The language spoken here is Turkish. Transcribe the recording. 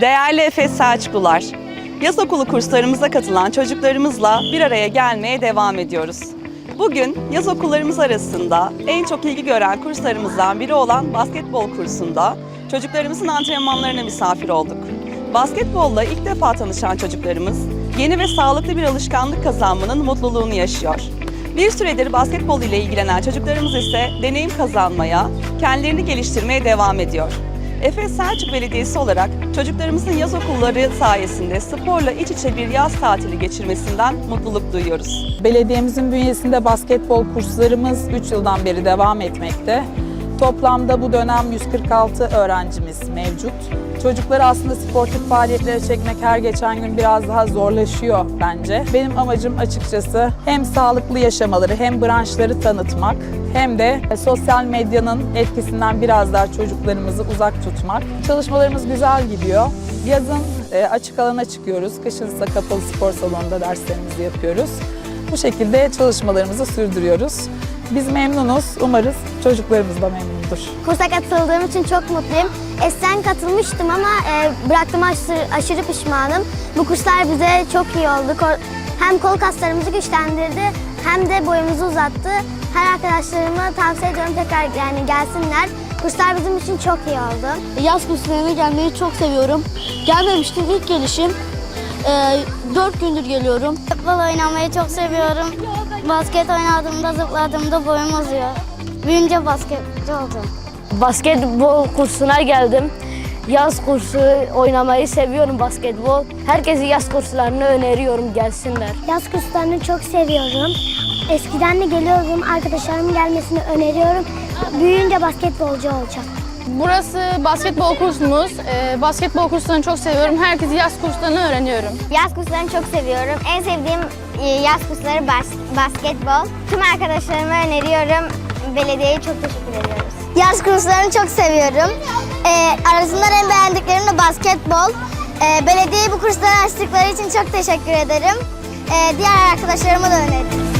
Değerli Efes Selçuklular, yaz okulu kurslarımıza katılan çocuklarımızla bir araya gelmeye devam ediyoruz. Bugün yaz okullarımız arasında en çok ilgi gören kurslarımızdan biri olan basketbol kursunda çocuklarımızın antrenmanlarına misafir olduk. Basketbolla ilk defa tanışan çocuklarımız yeni ve sağlıklı bir alışkanlık kazanmanın mutluluğunu yaşıyor. Bir süredir basketbol ile ilgilenen çocuklarımız ise deneyim kazanmaya, kendilerini geliştirmeye devam ediyor. Efes Selçuk Belediyesi olarak çocuklarımızın yaz okulları sayesinde sporla iç içe bir yaz tatili geçirmesinden mutluluk duyuyoruz. Belediyemizin bünyesinde basketbol kurslarımız 3 yıldan beri devam etmekte. Toplamda bu dönem 146 öğrencimiz mevcut. Çocukları aslında sportif faaliyetlere çekmek her geçen gün biraz daha zorlaşıyor bence. Benim amacım açıkçası hem sağlıklı yaşamaları hem branşları tanıtmak hem de sosyal medyanın etkisinden biraz daha çocuklarımızı uzak tutmak. Çalışmalarımız güzel gidiyor. Yazın e, açık alana çıkıyoruz. Kışın ise kapalı spor salonunda derslerimizi yapıyoruz. Bu şekilde çalışmalarımızı sürdürüyoruz. Biz memnunuz. Umarız çocuklarımız da memnundur. Kursa katıldığım için çok mutluyum. Eskiden katılmıştım ama e, bıraktım aşırı, aşırı pişmanım. Bu kurslar bize çok iyi oldu. Ko- Hem kol kaslarımızı güçlendirdi hem de boyumuzu uzattı. Her arkadaşlarıma tavsiye ediyorum tekrar yani gelsinler. Kurslar bizim için çok iyi oldu. Yaz kurslarına gelmeyi çok seviyorum. Gelmemiştim ilk gelişim. Ee, dört gündür geliyorum. Futbol oynamayı çok seviyorum. Basket oynadığımda, zıpladığımda boyum uzuyor. Büyünce basketçi olacağım. Basketbol kursuna geldim. Yaz kursu oynamayı seviyorum basketbol. Herkese yaz kurslarını öneriyorum gelsinler. Yaz kurslarını çok seviyorum. Eskiden de geliyordum. Arkadaşlarımın gelmesini öneriyorum. Büyüyünce basketbolcu olacağım. Burası basketbol kursumuz. Ee, basketbol kurslarını çok seviyorum. Herkese yaz kurslarını öğreniyorum. Yaz kurslarını çok seviyorum. En sevdiğim e, yaz kursları bas- basketbol. Tüm arkadaşlarıma öneriyorum. Belediyeye çok teşekkür ediyoruz. Yaz kurslarını çok seviyorum. Ee, arasından en beğendiklerim de basketbol. Ee, belediyeye bu kursları açtıkları için çok teşekkür ederim. Ee, diğer arkadaşlarıma da öneririm.